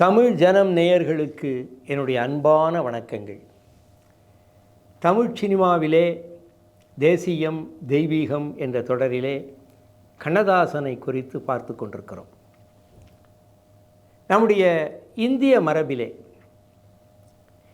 தமிழ் ஜனம் நேயர்களுக்கு என்னுடைய அன்பான வணக்கங்கள். தமிழ் சினிமாவிலே தேசியம் தெய்வீகம் என்ற தொடரிலே கண்ணதாசனை குறித்து பார்த்து கொண்டிருக்கிறோம். நம்முடைய இந்திய மரபிலே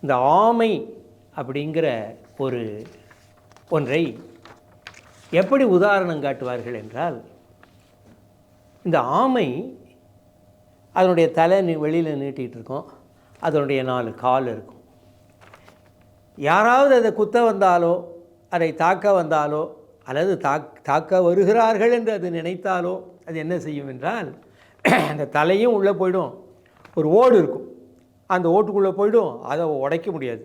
இந்த ஆமை அப்படிங்கிற ஒரு ஒன்றை எப்படி உதாரணம் காட்டுவார்கள் என்றால் இந்த ஆமை அதனுடைய தலை நீ வெளியில் நீட்டிகிட்டு இருக்கும் அதனுடைய நாலு கால் இருக்கும். யாராவது அதை குத்த வந்தாலோ அதை தாக்க வந்தாலோ அல்லது தாக் தாக்க வருகிறார்கள் என்று அது நினைத்தாலோ அது என்ன செய்யும் என்றால் அந்த தலையும் உள்ளே போயிடும். ஒரு ஓடு இருக்கும். அந்த ஓட்டுக்குள்ளே போய்டும். அதை உடைக்க முடியாது.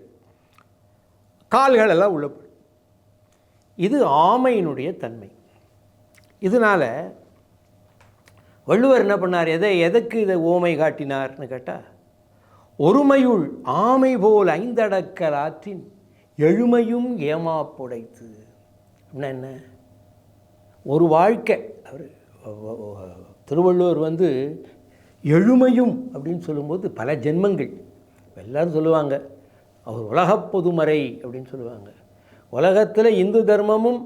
கால்களெல்லாம் உள்ளே போயிடும். இது ஆமையினுடைய தன்மை. இதனால் வள்ளுவர் என்ன பண்ணார்? எதை எதற்கு இதை ஓமை காட்டினார்னு கேட்டால் ஒருமையுள் ஆமை போல் ஐந்தடக்கல் ஆற்றின் எழுமையும் ஏமாப்புடைத்து அப்படின்னா என்ன? ஒரு வாழ்க்கை. அவர் திருவள்ளுவர் வந்து எழுமையும் அப்படின்னு சொல்லும்போது பல ஜென்மங்கள். எல்லோரும் சொல்லுவாங்க அவர் உலக பொதுமறை அப்படின்னு சொல்லுவாங்க. உலகத்தில் இந்து தர்மமும்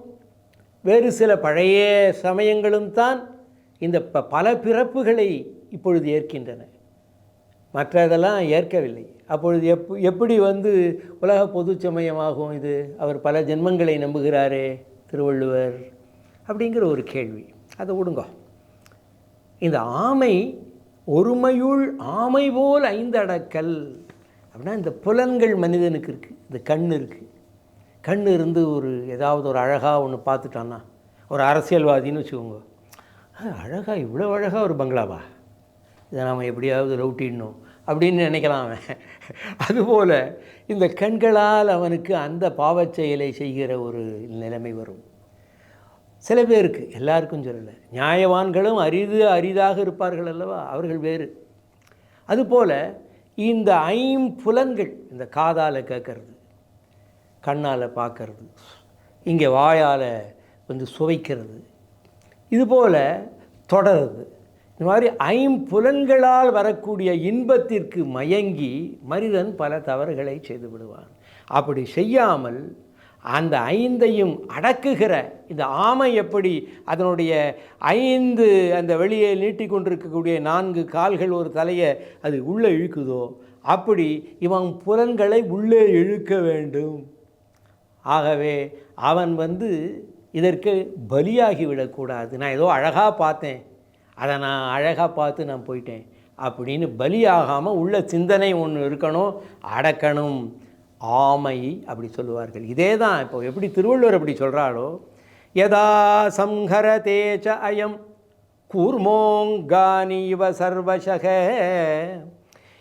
வேறு சில பழைய சமயங்களும் தான் இந்த ப பல பிறப்புகளை இப்பொழுது ஏற்கின்றன. மற்றதெல்லாம் ஏற்கவில்லை. அப்பொழுது எப் எப்படி வந்து உலக பொது சமயமாகும் இது? அவர் பல ஜென்மங்களை நம்புகிறாரே திருவள்ளுவர் அப்படிங்கிற ஒரு கேள்வி. அதை விடுங்க இந்த ஆமை ஒருமையுள் ஆமை போல் ஐந்தடக்கல் அப்படின்னா இந்த புலன்கள் மனிதனுக்கு இருக்குது இந்த கண் இருக்குது கண் இருந்து ஒரு ஏதாவது ஒரு அழகாக ஒன்று பார்த்துட்டான்னா ஒரு அரசியல்வாதின்னு வச்சுக்கோங்க. அழகாக இவ்வளோ அழகாக ஒரு பங்களாவா? இதை நாம் எப்படியாவது ரவுட்டிடணும் அப்படின்னு நினைக்கலாம் அவன். அதுபோல் இந்த கண்களால் அவனுக்கு அந்த பாவச் செயலை செய்கிற ஒரு நிலைமை வரும். சில பேருக்கு எல்லாருக்கும் சொல்லலை நியாயவான்களும் அரிது அரிதாக இருப்பார்கள் அல்லவா? அவர்கள் வேறு. அதுபோல் இந்த ஐம்புலன்கள் இந்த காதால் கேட்கறது கண்ணால் பார்க்கறது இங்கே வாயால் வந்து சுவைக்கிறது இதுபோல் தொடருது. இந்த மாதிரி ஐம்புலன்களால் வரக்கூடிய இன்பத்திற்கு மயங்கி மனிதன் பல தவறுகளை செய்து விடுவான். அப்படி செய்யாமல் அந்த ஐந்தையும் அடக்குகிற இந்த ஆமை எப்படி அதனுடைய ஐந்து அந்த வெளியே நீட்டி கொண்டிருக்கக்கூடிய நான்கு கால்கள் ஒரு தலையை அது உள்ளே இழுக்குதோ அப்படி இவன் புலன்களை உள்ளே இழுக்க வேண்டும். ஆகவே அவன் வந்து இதற்கு பலியாகி விடக்கூடாது நான் ஏதோ அழகாக பார்த்தேன். அதை நான் அழகாக பார்த்து நான் போயிட்டேன். அப்படின்னு பலியாகாமல் உள்ள சிந்தனை ஒன்று இருக்கணும். அடக்கணும். ஆமை அப்படி சொல்லுவார்கள். இதே தான் இப்போ எப்படி திருவள்ளுவர் அப்படி சொல்கிறாளோ யதா சம்ஹர தேச்ச அயம் கூர்மோங்கானி இவ சர்வசக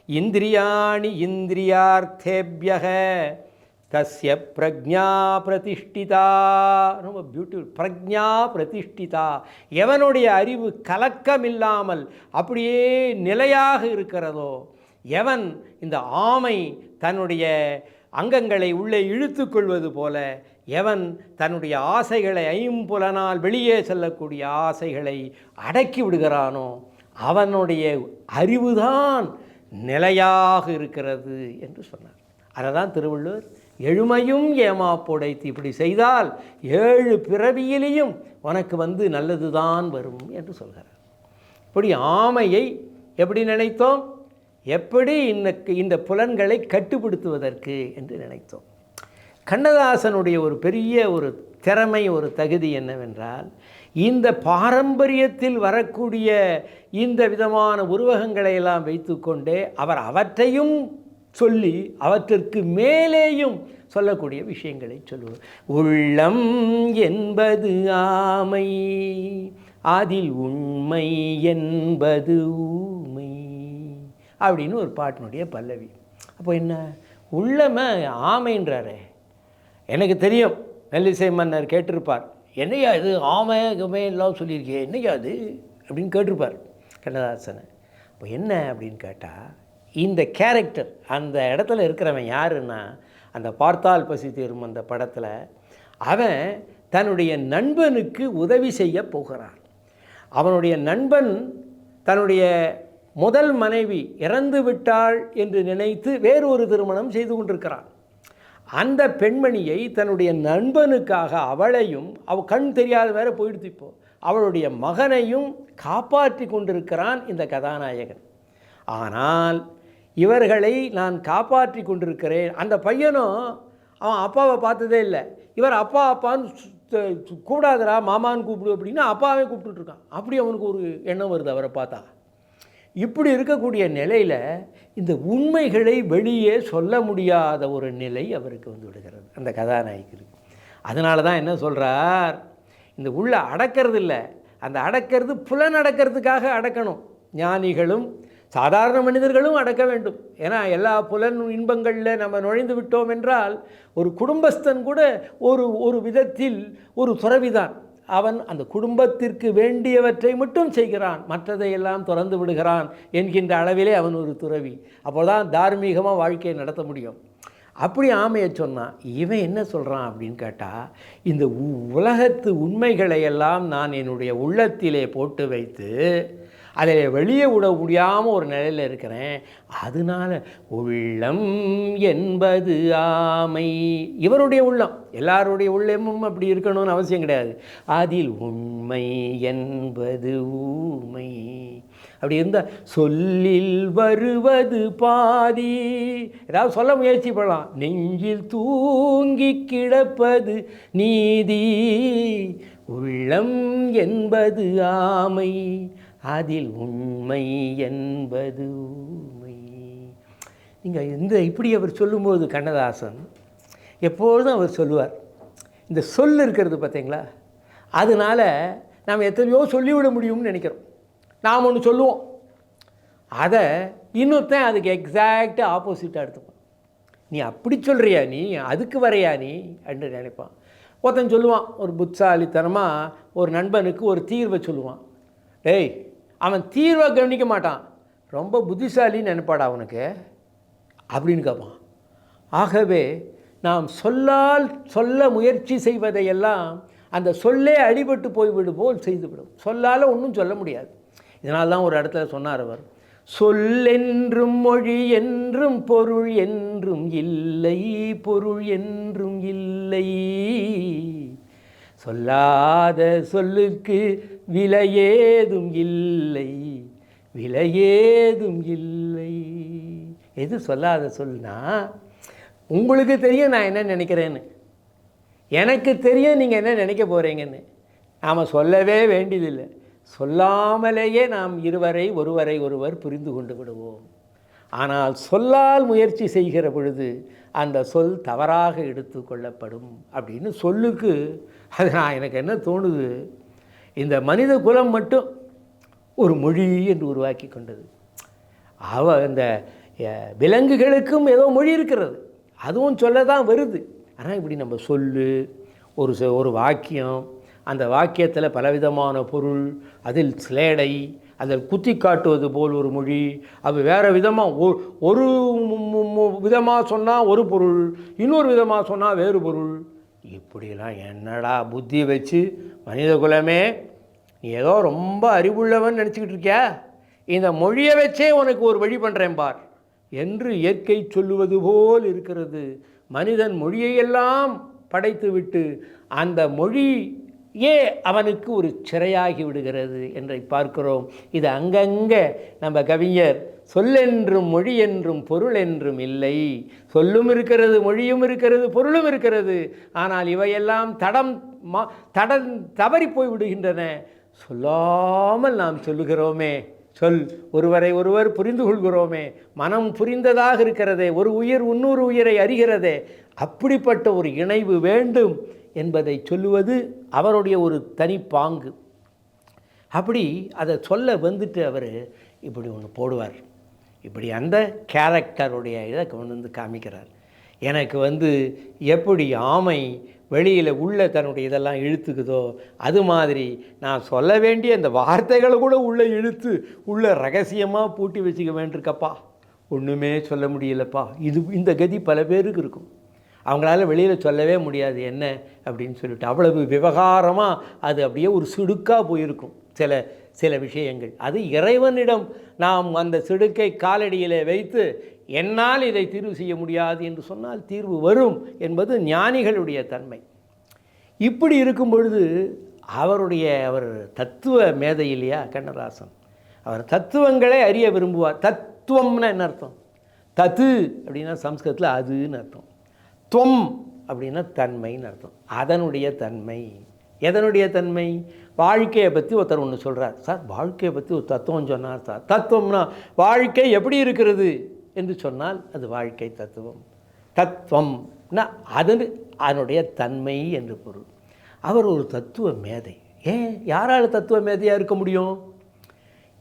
இந்திரியாணி இந்திரியார்த்தேபியக தஸ்ய பிரஜா பிரதிஷ்டிதா ரொம்ப பியூட்டிஃபுல் பிரஜா பிரதிஷ்டிதா எவனுடைய அறிவு கலக்கமில்லாமல் அப்படியே நிலையாக இருக்கிறதோ எவன் இந்த ஆமை தன்னுடைய அங்கங்களை உள்ளே இழுத்து கொள்வது போல எவன் தன்னுடைய ஆசைகளை ஐம்புலனால் வெளியே செல்லக்கூடிய ஆசைகளை அடக்கி விடுகிறானோ அவனுடைய அறிவுதான் நிலையாக இருக்கிறது என்று சொன்னார். அதை தான் திருவள்ளுவர் எழுமையும் ஏமாப்புடைத்து இப்படி செய்தால் ஏழு பிறவியிலையும் உனக்கு வந்து நல்லது தான் வரும் என்று சொல்கிறார். இப்படி ஆமையை எப்படி நினைத்தோம்? எப்படி இந்த இந்த புலன்களை கட்டுப்படுத்துவதற்கு என்று நினைத்தோம். கண்ணதாசனுடைய ஒரு பெரிய ஒரு திறமை ஒரு தகுதி என்னவென்றால் இந்த பாரம்பரியத்தில் வரக்கூடிய இந்த விதமான உருவகங்களை எல்லாம் வைத்துக்கொண்டே அவர் அவற்றையும் சொல்லி அவற்றிற்கு மேலேயும் சொல்லக்கூடிய விஷயங்களை சொல்லுவோம். உள்ளம் என்பது ஆமை அதில் உண்மை என்பது ஊமை அப்படின்னு ஒரு பாட்டினுடைய பல்லவி. அப்போ என்ன? உள்ளம ஆமைன்றாரே. எனக்கு தெரியும் மெல்லிசை மன்னர் கேட்டிருப்பார். என்னையா இது ஆமை கமே எல்லாம் சொல்லியிருக்கே என்னையா அது அப்படின்னு கேட்டிருப்பார் கண்ணதாசனை. இப்போ என்ன அப்படின்னு கேட்டால் இந்த கேரக்டர் அந்த இடத்துல இருக்கிறவன் யாருன்னா அந்த பார்த்தால் பசி தீரும் அந்த படத்தில் அவன் தன்னுடைய நண்பனுக்கு உதவி செய்ய போகிறான். அவனுடைய நண்பன் தன்னுடைய முதல் மனைவி இறந்து விட்டாள் என்று நினைத்து வேறொரு திருமணம் செய்து கொண்டிருக்கிறான். அந்த பெண்மணியை தன்னுடைய நண்பனுக்காக அவளையும் அவ கண் தெரியாத வேற போயிடுத்து இப்போ அவளுடைய மகனையும் காப்பாற்றி கொண்டிருக்கிறான் இந்த கதாநாயகன். ஆனால் இவர்களை நான் காப்பாற்றி கொண்டிருக்கிறேன். அந்த பையனும் அவன் அப்பாவை பார்த்ததே இல்லை. இவர் அப்பா அப்பான்னு சு- சு- மாமான்னு கூப்பிடு அப்படின்னா அப்பாவே கூப்பிட்டுட்டு அப்படி அவனுக்கு ஒரு எண்ணம் வருது அவரை பார்த்தா. இப்படி இருக்கக்கூடிய நிலையில் இந்த உண்மைகளை வெளியே சொல்ல முடியாத ஒரு நிலை அவருக்கு வந்து விடுகிறது. அந்த கதாநாயகருக்கு அதனால தான் என்ன சொல்கிறார் இந்த உள்ள அடக்கிறது இல்லை. அந்த அடக்கிறது புலன் அடக்கிறதுக்காக அடக்கணும். ஞானிகளும் சாதாரண மனிதர்களும் அடக்க வேண்டும். ஏன்னா எல்லா புலன் இன்பங்களில் நம்ம நுழைந்து விட்டோம் என்றால் ஒரு குடும்பஸ்தன் கூட ஒரு ஒரு விதத்தில் ஒரு துறவிதான். அவன் அந்த குடும்பத்திற்கு வேண்டியவற்றை மட்டும் செய்கிறான். மற்றதையெல்லாம் திறந்து விடுகிறான் என்கின்ற அளவிலே அவன் ஒரு துறவி. அப்போதான் தார்மீகமாக வாழ்க்கையை நடத்த முடியும். அப்படி ஆமையை சொன்னான் இவன் என்ன சொல்கிறான் அப்படின்னு கேட்டால் இந்த உலகத்து உண்மைகளை எல்லாம் நான் என்னுடைய உள்ளத்திலே போட்டு வைத்து அதை வெளியே விட முடியாமல் ஒரு நிலையில் இருக்கிறேன். அதனால உள்ளம் என்பது ஆமை. இவருடைய உள்ளம் எல்லாருடைய உள்ளமும் அப்படி இருக்கணும்னு அவசியம் கிடையாது. அதில் உண்மை என்பது ஊமை. அப்படி இருந்தால் சொல்லில் வருவது பாதி. ஏதாவது சொல்ல முயற்சி பண்ணலாம். நெஞ்சில் தூங்கி கிடப்பது நீதி. உள்ளம் என்பது ஆமை. அதில் உண்மை என்பது ஊமை நீங்கள் இந்த இப்படி அவர் சொல்லும்போது கண்ணதாசன் எப்பொழுதும் அவர் சொல்லுவார். இந்த சொல் இருக்கிறது பார்த்தீங்களா? அதனால நாம் எத்தனையோ சொல்லிவிட முடியும்னு நினைக்கிறோம். நாம் ஒன்று சொல்லுவோம். அதை இன்னொருத்தன் அதுக்கு எக்ஸாக்டாக ஆப்போசிட்டாக எடுத்துப்பான். நீ அப்படி சொல்கிறியா நீ? அதுக்கு வரையா நீ? என்று நினைப்பான். ஒருத்தன் சொல்லுவான் ஒரு புத்தாலித்தனமாக ஒரு நண்பனுக்கு ஒரு தீர்வை சொல்லுவான். டேய் அவன் தீர்வை கவனிக்க மாட்டான். ரொம்ப புத்திசாலின்னு நினைப்பாடா அவனுக்கு அப்படின்னு கேட்பான். ஆகவே நாம் சொல்லால் சொல்ல முயற்சி செய்வதையெல்லாம் அந்த சொல்லே அடிபட்டு போய்விடு போல் செய்துவிடும். சொல்லால் ஒன்றும் சொல்ல முடியாது. இதனால் தான் ஒரு இடத்துல சொன்னார் அவர். சொல்லென்றும் மொழி என்றும் பொருள் என்றும் இல்லை பொருள் என்றும் இல்லை. சொல்லாத சொல்லுக்கு விலையேதும் இல்லை விலையேதும் இல்லை. எது சொல்லாத சொல்னா உங்களுக்கு தெரியும் நான் என்ன நினைக்கிறேன்னு. எனக்கு தெரியும் நீங்கள் என்ன நினைக்க போகிறீங்கன்னு நாம் சொல்லவே வேண்டியதில்லை. சொல்லாமலேயே நாம் இருவரை ஒருவரை ஒருவர் புரிந்து கொண்டு விடுவோம். ஆனால் சொல்லால் முயற்சி செய்கிற பொழுது அந்த சொல் தவறாக எடுத்து கொள்ளப்படும் அப்படின்னு சொல்லுக்கு அது நான் எனக்கு என்ன தோணுது? இந்த மனித குலம் மட்டும் ஒரு மொழி என்று உருவாக்கி கொண்டது. அவ இந்த விலங்குகளுக்கும் ஏதோ மொழி இருக்கிறது. அதுவும் சொல்ல தான் வருது. ஆனால் இப்படி நம்ம சொல்லு ஒரு ஒரு வாக்கியம் அந்த வாக்கியத்தில் பலவிதமான பொருள் அதில் ஸ்லேடை அதில் குத்தி காட்டுவது போல் ஒரு மொழி அது வேறு விதமாக ஒரு விதமாக சொன்னால் ஒரு பொருள் இன்னொரு விதமாக சொன்னால் வேறு பொருள். இப்படிலாம் என்னடா புத்தி வச்சு மனித குலமே நீ ஏதோ ரொம்ப அறிவுள்ளவன் நினச்சிக்கிட்டு இருக்கியா? இந்த மொழியை வச்சே உனக்கு ஒரு வழி பண்ணுறேன் பார் என்று இயற்கை சொல்லுவது போல் இருக்கிறது. மனிதன் மொழியையெல்லாம் படைத்துவிட்டு அந்த மொழி ஏ அவனுக்கு ஒரு சிறையாகி விடுகிறது என்றை பார்க்கிறோம். இது அங்கங்கே நம்ம கவிஞர் சொல்லென்றும் மொழி என்றும் பொருள் என்றும் இல்லை. சொல்லும் இருக்கிறது மொழியும் இருக்கிறது பொருளும் இருக்கிறது. ஆனால் இவையெல்லாம் தடம் மா தடம் தவறி போய் விடுகின்றன. சொல்லாமல் நாம் சொல்லுகிறோமே. சொல் ஒருவரை ஒருவர் புரிந்து கொள்கிறோமே. மனம் புரிந்ததாக இருக்கிறதே ஒரு உயிர் இன்னொரு உயிரை அறிகிறதே. அப்படிப்பட்ட ஒரு இணைவு வேண்டும். என்பதை சொல்லுவது அவருடைய ஒரு தனிப்பாங்கு. அப்படி அதை சொல்ல வந்துட்டு அவர் இப்படி ஒன்று போடுவார். இப்படி அந்த கேரக்டருடைய இதை கொண்டு வந்து காமிக்கிறார். எனக்கு வந்து எப்படி ஆமை வெளியில் உள்ள தன்னுடைய இதெல்லாம் இழுத்துக்குதோ அது மாதிரி நான் சொல்ல வேண்டிய அந்த வார்த்தைகளை கூட உள்ளே இழுத்து உள்ள ரகசியமாக பூட்டி வச்சுக்க வேண்டியிருக்கப்பா. ஒன்றுமே சொல்ல முடியலப்பா. இது இந்த கதி பல பேருக்கு இருக்கும். அவங்களால வெளியில் சொல்லவே முடியாது என்ன அப்படின்னு சொல்லிட்டு. அவ்வளவு விவகாரமாக அது அப்படியே ஒரு சிடுக்காக போயிருக்கும் சில சில விஷயங்கள். அது இறைவனிடம் நாம் அந்த சிடுக்கை காலடியிலே வைத்து என்னால் இதை தீர்வு செய்ய முடியாது என்று சொன்னால் தீர்வு வரும் என்பது ஞானிகளுடைய தன்மை. இப்படி இருக்கும் பொழுது அவருடைய அவர் தத்துவ மேதை இல்லையா கண்ணதாசன்? அவர் தத்துவங்களை அறிய விரும்புவார். தத்துவம்னா என்ன அர்த்தம்? தத்து அப்படின்னா சம்ஸ்கிருதத்தில் அதுன்னு அர்த்தம். துவம் அப்படின்னா தன்மைன்னு அர்த்தம். அதனுடைய தன்மை. எதனுடைய தன்மை? வாழ்க்கையை பற்றி ஒருத்தர் ஒன்று சொல்கிறார் சார் வாழ்க்கையை பற்றி ஒரு தத்துவம் சொன்னார் சார். தத்துவம்னா வாழ்க்கை எப்படி இருக்கிறது என்று சொன்னால் அது வாழ்க்கை தத்துவம். தத்துவம்னா அதனு அதனுடைய தன்மை என்று பொருள். அவர் ஒரு தத்துவ மேதை. ஏன்? யாரால் தத்துவ மேதையாக இருக்க முடியும்?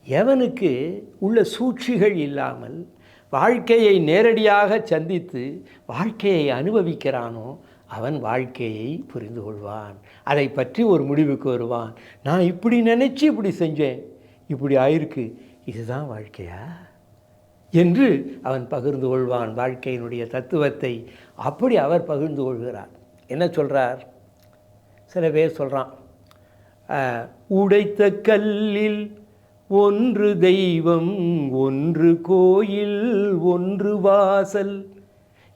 எவனுக்கு உள்ள சூழ்ச்சிகள் இல்லாமல் வாழ்க்கையை நேரடியாக சந்தித்து வாழ்க்கையை அனுபவிக்கிறானோ அவன் வாழ்க்கையை புரிந்து கொள்வான். அதை பற்றி ஒரு முடிவுக்கு வருவான். நான் இப்படி நினச்சி இப்படி செஞ்சேன். இப்படி ஆயிருக்கு. இதுதான் வாழ்க்கையா? என்று அவன் பகிர்ந்து கொள்வான். வாழ்க்கையினுடைய தத்துவத்தை அப்படி அவர் பகிர்ந்து கொள்கிறார். என்ன சொல்கிறார் சில பேர் சொல்கிறான் உடைத்த கல்லில் ஒன்று தெய்வம் ஒன்று கோயில் ஒன்று வாசல்.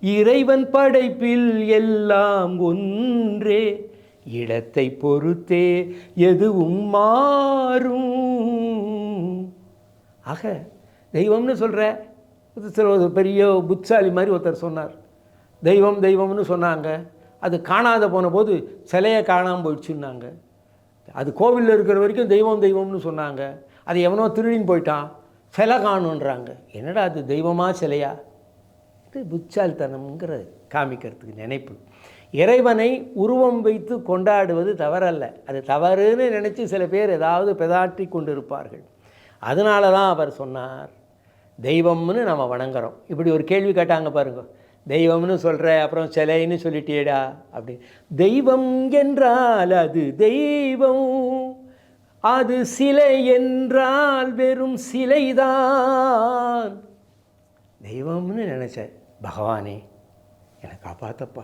இறைவன் படைப்பில் எல்லாம் ஒன்றே. இடத்தை பொறுத்தே எதுவும் மாறும். ஆக தெய்வம்னு சொல்கிற சில ஒரு பெரிய புத்தாலி மாதிரி ஒருத்தர் சொன்னார். தெய்வம் தெய்வம்னு சொன்னாங்க. அது காணாத போன போது சிலையை காணாமல் போயிடுச்சுன்னாங்க. அது கோவிலில் இருக்கிற வரைக்கும் தெய்வம் தெய்வம்னு சொன்னாங்க. அது எவனோ திருடின்னு போயிட்டான். சிலை காணுன்றாங்க என்னடா அது தெய்வமா சிலையா? இது புச்சால்தனம்ங்கிற காமிக்கிறதுக்கு நினைப்பு. இறைவனை உருவம் வைத்து கொண்டாடுவது தவறல்ல. அது தவறுன்னு நினச்சி சில பேர் ஏதாவது பெதாற்றி கொண்டு இருப்பார்கள் அதனால தான் அவர் சொன்னார் தெய்வம்னு நம்ம வணங்குறோம். இப்படி ஒரு கேள்வி கேட்டாங்க பாருங்க. தெய்வம்னு சொல்கிற அப்புறம் சிலைன்னு சொல்லிட்டியேடா? அப்படி. தெய்வம் என்றால் அது தெய்வம். அது சிலை என்றால் வெறும் சிலைதான். தெய்வம்னு நினச்சேன் பகவானே என்னை காப்பாத்தப்பா.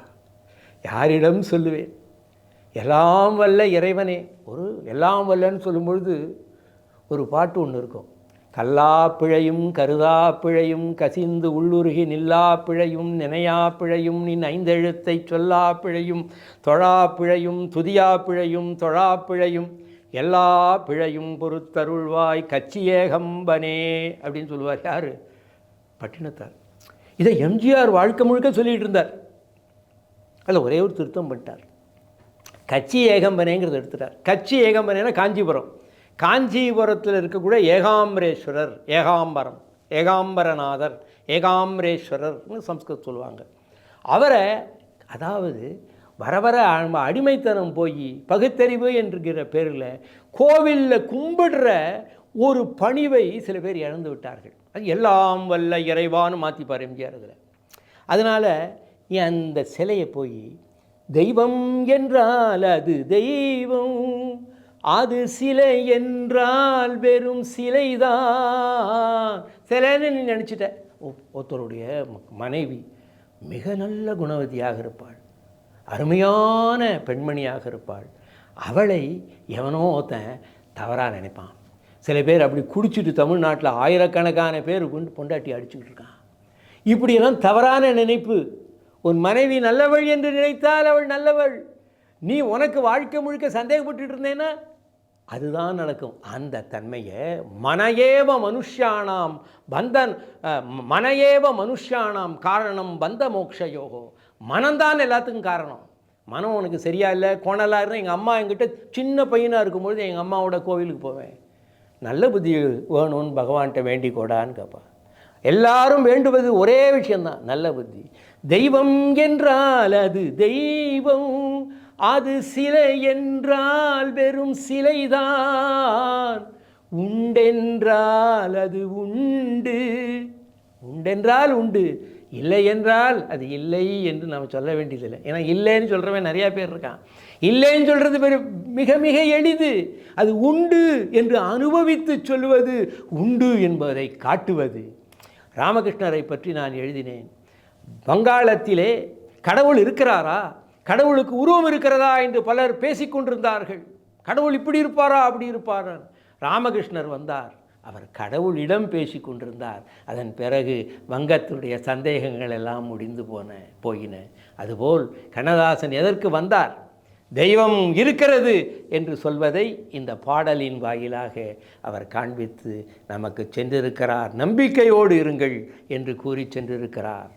யாரிடம் சொல்லுவேன்? எல்லாம் வல்ல இறைவனே. ஒரு எல்லாம் வல்லன்னு சொல்லும்பொழுது ஒரு பாட்டு ஒன்று இருக்கும். கல்லா பிழையும் கருதா பிழையும் கசிந்து உள்ளுருகி நில்லா பிழையும் நினையா பிழையும் நின் ஐந்தெழுத்தை சொல்லா பிழையும் தொழா பிழையும் துதியா பிழையும் தொழா பிழையும் எல்லா பிழையும் பொறுத்தருள்வாய் கச்சியேகம்பனே அப்படின்னு சொல்லுவார். யார்? பட்டினத்தார். இதை எம்ஜிஆர் வாழ்க்கை முழுக்க சொல்லிகிட்டு இருந்தார். அதில் ஒரே ஒரு திருத்தம் பண்ணிட்டார். கச்சி ஏகம்பனேங்கிறத எடுத்துட்டார். கச்சி ஏகம்பனேனா காஞ்சிபுரம். காஞ்சிபுரத்தில் இருக்கக்கூடிய ஏகாம்பரேஸ்வரர் ஏகாம்பரம் ஏகாம்பரநாதர் ஏகாம்பரேஸ்வரர்னு சம்ஸ்கிருத் சொல்லுவாங்க. அவரை அதாவது வர வர அடிமைத்தனம் போய் பகுத்தறிவு என்கிற பேரில் கோவிலில் கும்பிடுற ஒரு பணிவை சில பேர் இழந்து விட்டார்கள். அது எல்லாம் வல்ல இறைவான்னு மாற்றிப்பார் எம்ஜிஆர் அதில். அதனால் அந்த சிலையை போய் தெய்வம் என்றால் அது தெய்வம் அது சிலை என்றால் வெறும் சிலைதான். சிலைன்னு நீ நினச்சிட்ட. ஒருத்தருடைய மனைவி மிக நல்ல குணவதியாக இருப்பாள். அருமையான பெண்மணியாக இருப்பாள். அவளை எவனோ ஒருத்தன் தவறாக நினைப்பான். சில பேர் அப்படி குடிச்சிட்டு தமிழ்நாட்டில் ஆயிரக்கணக்கான பேர் கொண்டு பொண்டாட்டி அடிச்சுக்கிட்டு இருக்கான். இப்படியெல்லாம் தவறான நினைப்பு. உன் மனைவி நல்லவள் என்று நினைத்தால் அவள் நல்லவள். நீ உனக்கு வாழ்க்கை முழுக்க சந்தேகப்பட்டு இருந்தேன்னா அதுதான் நடக்கும். அந்த தன்மையை மனையேவ மனுஷானாம் பந்தன் மனையேவ மனுஷானாம் காரணம் பந்த மோக்ஷயோகோ. மனம்தான் எல்லாத்துக்கும் காரணம். மனம் உனக்கு சரியா இல்லை கோணலாக இருந்தால் எங்கள் அம்மா என்கிட்ட சின்ன பையனாக இருக்கும்பொழுது எங்கள் அம்மாவோட கோவிலுக்கு போவேன். நல்ல புத்தி வேணும்னு பகவான்கிட்ட வேண்டிக்கோடான்னு கேட்பான் எல்லாரும் வேண்டுவது ஒரே விஷயந்தான் நல்ல புத்தி. தெய்வம் என்றால் அது தெய்வம் அது சிலை என்றால் வெறும் சிலைதான். உண்டென்றால் அது உண்டு. உண்டென்றால் உண்டு. இல்லை என்றால் அது இல்லை என்று நாம் சொல்ல வேண்டியதில்லை. ஏன்னா இல்லைன்னு சொல்கிறவன் நிறையா பேர் இருக்கான். இல்லைன்னு சொல்கிறது பெரிய மிக மிக எளிது. அது உண்டு என்று அனுபவித்து சொல்லுவது உண்டு என்பதை காட்டுவது. ராமகிருஷ்ணரை பற்றி நான் எழுதினேன். வங்காளத்திலே கடவுள் இருக்கிறாரா? கடவுளுக்கு உருவம் இருக்கிறதா என்று பலர் பேசிக்கொண்டிருந்தார்கள் கடவுள் இப்படி இருப்பாரா? அப்படி இருப்பாரா ராமகிருஷ்ணர் வந்தார். அவர் கடவுளிடம் பேசி கொண்டிருந்தார். அதன் பிறகு வங்கத்தினுடைய சந்தேகங்கள் எல்லாம் முடிந்து போன போயின. அதுபோல் கண்ணதாசன் எதற்கு வந்தார்? தெய்வம் இருக்கிறது என்று சொல்வதை இந்த பாடலின் வாயிலாக அவர் காண்பித்து நமக்கு சென்றிருக்கிறார் நம்பிக்கையோடு இருங்கள் என்று கூறி சென்றிருக்கிறார்.